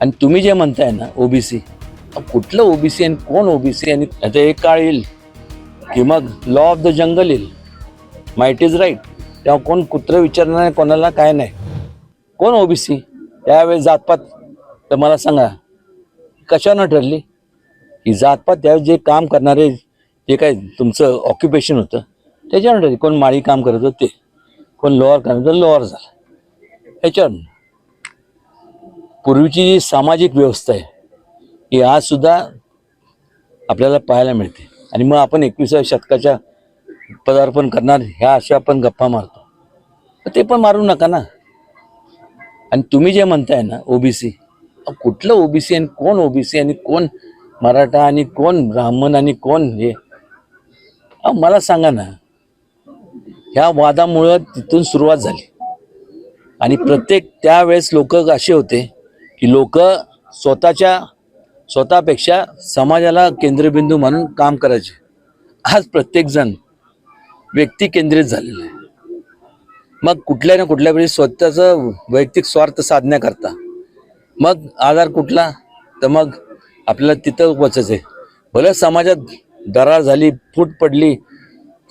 आणि तुम्ही जे म्हणताय ना ओबीसी कुठलं ओबीसी आणि कोण ओबीसी आणि आता एक काळ येईल की मग लॉ ऑफ द जंगल येईल. माइट इज राईट तेव्हा कोण कुत्र विचारणार नाही कोणाला काय नाही. कोण ओबीसी त्यावेळेस जातपात तर मला सांगा कशानं ठरली? ही जातपात त्यावेळेस जे काम करणारे जे काय तुमचं ऑक्युपेशन होतं त्याच्यावर ठरली. कोण माळी काम करत होतं ते कोण लोअर करत होतं लोअर झालं. ह्याच्यावर पूर्वीची जी सामाजिक व्यवस्था आहे ही आज सुद्धा आपल्याला पाहायला मिळते. आणि मग आपण एकविसाव्या शतकाच्या पदार्पण करणार ह्या अशा आपण गप्पा मारतो. ते पण मारू नका ना. आणि तुम्ही जे म्हणताय ना ओबीसी कुठलं ओबीसी आणि कोण ओबीसी आणि कोण मराठा आणि कोण ब्राह्मण आणि कोण हे? मला सांगा ना ह्या वादामुळं तिथून सुरुवात झाली. आणि प्रत्येक त्यावेळेस लोक असे होते की लोक स्वतःच्या स्वतःपेक्षा समाजाला केंद्रबिंदू म्हणून काम करायचे. आज प्रत्येकजण व्यक्ती केंद्रित झालेलं आहे. मग कुठल्या ना कुठल्या वेळी स्वतःचं वैयक्तिक स्वार्थ साधण्याकरता मग आधार कुठला तर मग आपल्याला तिथं वचायचं आहे भलं समाजात दरार झाली फूट पडली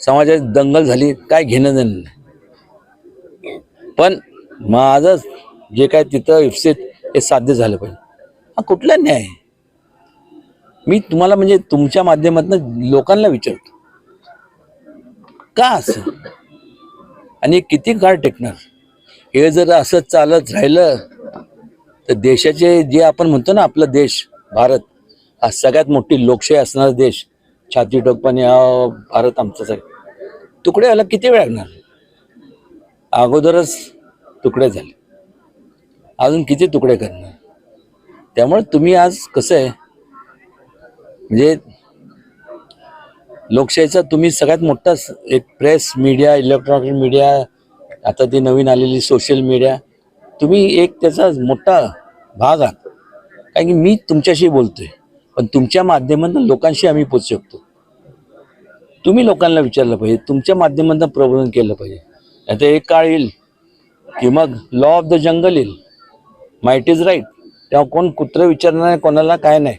समाजात दंगल झाली काय घेणं देणं नाही. पण माझं जे काय तिथं इप्सित हे साध्य झालं पाहिजे. हा कुठला न्याय? मी तुम्हाला म्हणजे तुमच्या माध्यमातून लोकांना विचारतो. का असं? आणि किती काळ टेकणार? हे जर असं चालत राहिलं तर देशाचे जे आपण म्हणतो ना आपला देश भारत हा सगळ्यात मोठी लोकशाही असणारा देश छाती टोकपणे हा भारत आमचा आहे तुकडे व्हायला किती वेळ लागणार? अगोदरच तुकडे झाले. अजून किती तुकडे करणार? त्यामुळे तुम्ही आज कसं आहे? म्हणजे लोकशाहीचा तुम्ही सगळ्यात मोठा एक प्रेस मीडिया इलेक्ट्रॉनिक मीडिया आता ती नवीन आलेली सोशल मीडिया तुम्ही एक त्याचा मोठा भाग आहात. कारण की मी तुमच्याशी बोलतोय पण तुमच्या माध्यमातून लोकांशी आम्ही पोचू शकतो. तुम्ही लोकांना विचारलं पाहिजे तुमच्या माध्यमातून प्रबोधन केलं पाहिजे. आता एक काळ येईल की मग लॉ ऑफ द जंगल येईल. माहिती इज राईट. तेव्हा कोण कुत्र विचारणार नाही कोणाला काय नाही.